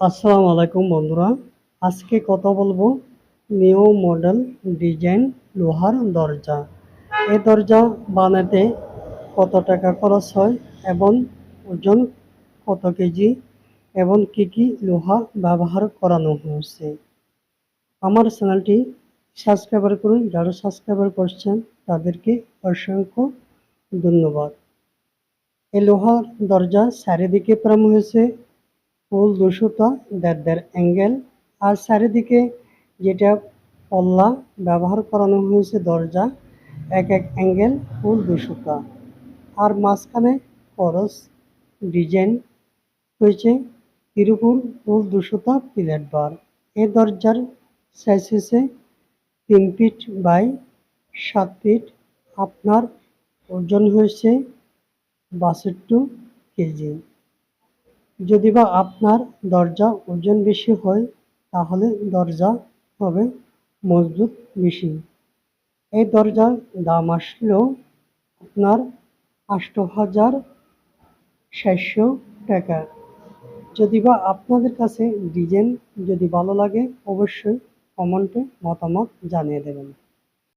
আসসালামু আলাইকুম, বন্ধুরা। আজকে কথা বলব নিউ মডেল ডিজাইন লোহার দরজা। এই দরজা বানাতে কত টাকা খরচ হয় এবং ওজন কত কেজি এবং কি কি লোহা ব্যবহার করানো হয়েছে? আমার চ্যানেলটি সাবস্ক্রাইবার করুন। যারা সাবস্ক্রাইবার করছেন, তাদেরকে অসংখ্য ধন্যবাদ। এই লোহার দরজা চারিদিকে প্রাম হয়েছে। ফুল দুশোটা দেড় দেড় অ্যাঙ্গেল। আর চারিদিকে যেটা পল্লা ব্যবহার করানো হয়েছে, দরজা, এক এক অ্যাঙ্গেল ফুল দুশোটা আর মাঝখানে খরচ, ডিজাইন হয়েছে তিরুপুর ফুল দুশোটা প্লেট বার। এই দরজার সাইজ হয়েছে তিন ফিট বাই সাত ফিট আপনার ওজন হয়েছে বাষট্টি কেজি। যদি বা আপনার দরজা ওজন বেশি হয়, তাহলে দরজা হবে মজবুত বেশি। এই দরজার দাম আসলেও আপনার আষ্ট হাজার সাতশো টাকা। যদি বা আপনাদের কাছে ডিজাইন যদি ভালো লাগে, অবশ্যই কমেন্টে মতামত জানিয়ে দেবেন।